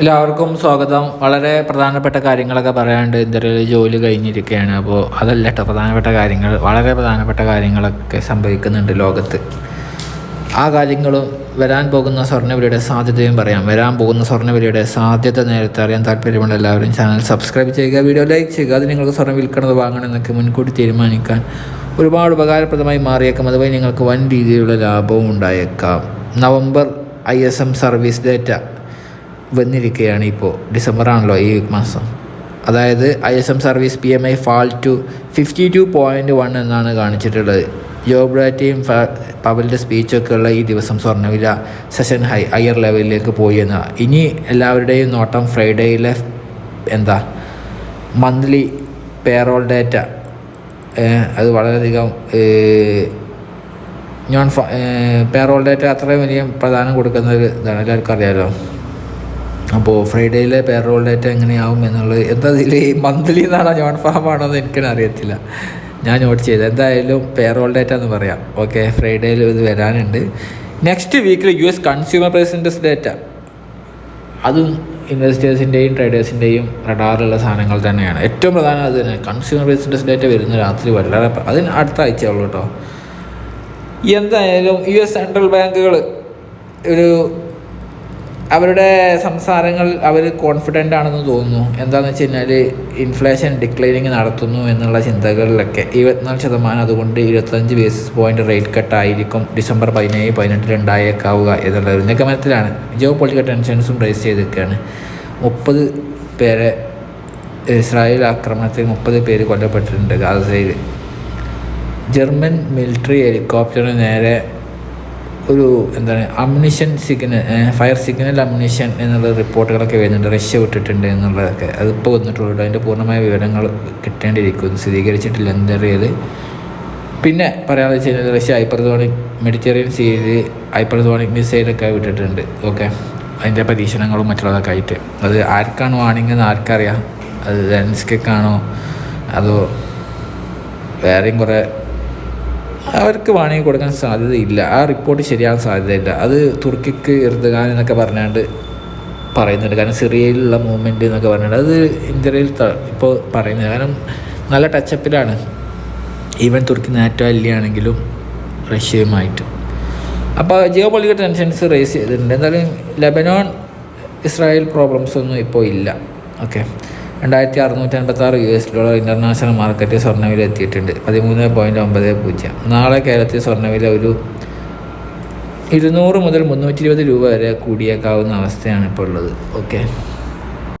എല്ലാവർക്കും സ്വാഗതം. വളരെ പ്രധാനപ്പെട്ട കാര്യങ്ങളൊക്കെ പറയാണ്ട് ഇന്ത്യയിൽ ജോലി കഴിഞ്ഞിരിക്കുകയാണ്. അപ്പോൾ അതല്ല കേട്ടോ. പ്രധാനപ്പെട്ട കാര്യങ്ങൾ വളരെ പ്രധാനപ്പെട്ട കാര്യങ്ങളൊക്കെ സംഭവിക്കുന്നുണ്ട് ലോകത്ത്. ആ കാര്യങ്ങളും വരാൻ പോകുന്ന സ്വർണവിലയുടെ സാധ്യതയും പറയാം. വരാൻ പോകുന്ന സ്വർണവിലയുടെ സാധ്യത നേരത്തെ അറിയാൻ താല്പര്യമുള്ള എല്ലാവരും ചാനൽ സബ്സ്ക്രൈബ് ചെയ്യുക വീഡിയോ ലൈക്ക് ചെയ്യുക. അത് നിങ്ങൾക്ക് സ്വർണം വിൽക്കണത് വാങ്ങണം എന്നൊക്കെ മുൻകൂട്ടി തീരുമാനിക്കാൻ ഒരുപാട് ഉപകാരപ്രദമായി മാറിയേക്കാം. അതുവഴി നിങ്ങൾക്ക് വൻ രീതിയിലുള്ള ലാഭവും ഉണ്ടായേക്കാം. November I S M service data. വന്നിരിക്കുകയാണ് ഇപ്പോൾ ഡിസംബറാണല്ലോ ഈ മാസം. അതായത് I S M service P M I fall to fifty two point one എന്നാണ് കാണിച്ചിട്ടുള്ളത്. ജോബ് ഡാറ്റയും പവലിന്റെ സ്പീച്ചൊക്കെ ഉള്ള ഈ ദിവസം സ്വർണവില സെഷൻ ഹൈ ഹയർ ലെവലിലേക്ക് പോയി എന്നാണ് ഇനി എല്ലാവരുടെയും നോട്ടം ഫ്രൈഡേയിലെ എന്താ? മന്ത്ലി പേറോൾ ഡാറ്റ അത് വളരെയധികം ഞാൻ പേറോൾ ഡാറ്റ അത്രയും വലിയ പ്രധാനം കൊടുക്കുന്ന ഒരു ഇതാണ്. എല്ലാവർക്കും അറിയാമല്ലോ അപ്പോൾ ഫ്രൈഡേയിലെ പേറോൾ ഡേറ്റ എങ്ങനെയാവും എന്നുള്ളത് എന്താ ഇതിൽ മന്ത്ലി എന്നാണോ ജോൺ ഫാം ആണോ എന്ന് എനിക്കറിയത്തില്ല ഞാൻ നോട്ട് ചെയ്ത്. എന്തായാലും പേറോൾ ഡേറ്റ എന്ന് പറയാം. ഓക്കെ ഫ്രൈഡേയിൽ ഇത് വരാനുണ്ട്. നെക്സ്റ്റ് വീക്കിൽ U S consumer price data അതും ഇൻവെസ്റ്റേഴ്സിന്റെയും ട്രേഡേഴ്സിന്റെയും റഡാറിലുള്ള സാധനങ്ങൾ തന്നെയാണ്. ഏറ്റവും പ്രധാനം അത് തന്നെ. കൺസ്യൂമർ പ്രൈസ് ഡേറ്റ വരുന്ന രാത്രി വളരെ അതിന് അടുത്ത ആഴ്ചയുള്ളൂ കേട്ടോ എന്തായാലും യു എസ് സെൻട്രൽ ബാങ്കുകൾ ഒരു അവരുടെ സംസാരങ്ങൾ അവർ കോൺഫിഡന്റ് ആണെന്ന് തോന്നുന്നു. എന്താണെന്ന് വെച്ച് കഴിഞ്ഞാൽ ഇൻഫ്ലേഷൻ ഡിക്ലൈനിങ് നടത്തുന്നു എന്നുള്ള ചിന്തകളിലൊക്കെ ഇരുപത്തിനാല് ശതമാനം അതുകൊണ്ട് ഇരുപത്തഞ്ച് ബേസിസ് പോയിന്റ് റേറ്റ് കട്ടായിരിക്കും ഡിസംബർ പതിനേഴ് പതിനെട്ടിൽ ഉണ്ടായേക്കാവുക എന്നുള്ള ഒരു നിഗമനത്തിലാണ്. ജിയോ പൊളിറ്റിക്കൽ ടെൻഷൻസും റേസ് ചെയ്തിരിക്കുകയാണ്. മുപ്പത് പേരെ ഇസ്രായേൽ ആക്രമണത്തിൽ മുപ്പത് പേര് കൊല്ലപ്പെട്ടിട്ടുണ്ട് ഗാസയിൽ. ജർമ്മൻ മിലിറ്ററി ഹെലികോപ്റ്ററിന് നേരെ ഒരു എന്താണ് ammunition signal fire signal ammunition എന്നുള്ള റിപ്പോർട്ടുകളൊക്കെ വരുന്നുണ്ട്. റഷ്യ വിട്ടിട്ടുണ്ട് എന്നുള്ളതൊക്കെ. അതിപ്പോൾ വന്നിട്ടുള്ളൂ. അതിന്റെ പൂർണമായ വിവരങ്ങൾ കിട്ടേണ്ടിയിരിക്കുന്നു. സ്ഥിരീകരിച്ചിട്ടില്ല എന്തറിയത് പിന്നെ പറയാമെന്ന് വെച്ച് കഴിഞ്ഞാൽ റഷ്യ ഹൈപ്പർസോണിക് മെഡിറ്ററേനിയൻ സീയിൽ ഹൈപ്പർസോണിക് മിസൈലൊക്കെ വിട്ടിട്ടുണ്ട്. ഓക്കെ? അതിന്റെ പരീക്ഷണങ്ങളും മറ്റുള്ളതൊക്കെ ആയിട്ട്. അത് ആർക്കാണ് വാണിംഗ് എന്ന് ആർക്കറിയാം. അത് ലെൻസ്കൊക്കെയാണോ അതോ വേറെയും കുറേ അവർക്ക് വാണിംഗ് കൊടുക്കാൻ സാധ്യതയില്ല. ആ റിപ്പോർട്ട് ശരിയാകാൻ സാധ്യതയില്ല. അത് തുർക്കിക്ക് എർദഗാൻ എന്നൊക്കെ പറഞ്ഞാണ്ട് പറയുന്നുണ്ട്. കാരണം സിറിയയിലുള്ള മൂവ്മെന്റ് എന്നൊക്കെ പറഞ്ഞിട്ട് അത് ഇന്ത്യയിൽ ഇപ്പോൾ പറയുന്നത്. കാരണം നല്ല ടച്ചപ്പിലാണ് ഈവൻ തുർക്കി നാറ്റോ അല്ലിയാണെങ്കിലും റഷ്യയുമായിട്ട്. അപ്പോൾ ജിയോ പൊളിറ്റിക്കൽ ടെൻഷൻസ് റേസ് ചെയ്തിട്ടുണ്ട്. എന്തായാലും ലെബനോൺ ഇസ്രായേൽ പ്രോബ്ലംസ് ഒന്നും ഇപ്പോൾ ഇല്ല. ഓക്കെ രണ്ടായിരത്തി അറുന്നൂറ്റി അൻപത്തി ആറ് യു എസ് ഡോളർ ഇന്റർനാഷണൽ മാർക്കറ്റിൽ സ്വർണവില എത്തിയിട്ടുണ്ട് പതിമൂന്ന് പോയിന്റ് ഒമ്പത് പൂജ്യം. നാളെ കേരളത്തിൽ സ്വർണവില ഒരു ഇരുന്നൂറ് മുതൽ മുന്നൂറ്റി ഇരുപത് രൂപ വരെ കൂടിയേക്കാവുന്ന അവസ്ഥയാണ് ഇപ്പോൾ ഉള്ളത്. ഓക്കെ.